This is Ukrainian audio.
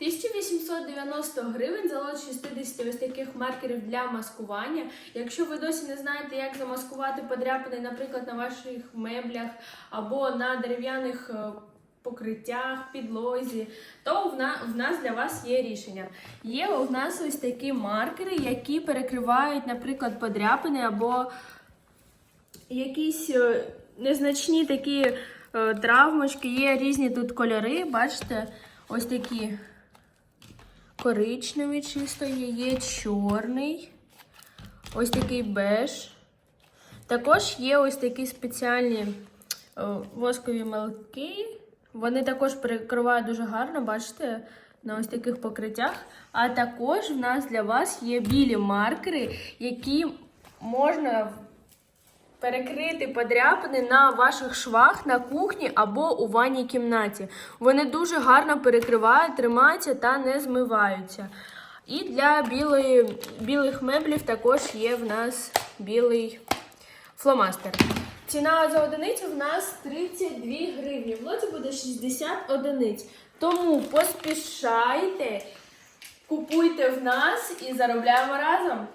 1890 гривень залог 60 ось таких маркерів для маскування. Якщо ви досі не знаєте, як замаскувати подряпини, наприклад, на ваших меблях або на дерев'яних е, покриттях, підлозі, то в, нас для вас є рішення. Є у нас ось такі маркери, які перекривають, наприклад, подряпини або якісь е, незначні такі е, травмочки. Є різні тут кольори, бачите, ось такі коричневий чисто є, чорний, ось такий беж. Також є ось такі спеціальні е, воскові мелки. Вони також перекривають дуже гарно, бачите, на ось таких покриттях. А також в нас для вас є білі маркери, які можна перекрити подряпини на ваших швах на кухні або у ванній кімнаті. Вони дуже гарно перекривають, тримаються та не змиваються. І для білої, білих меблів також є в нас білий фломастер. Ціна за одиницю в нас 32 гривні. В лоті буде 60 одиниць. Тому поспішайте, купуйте в нас і заробляємо разом.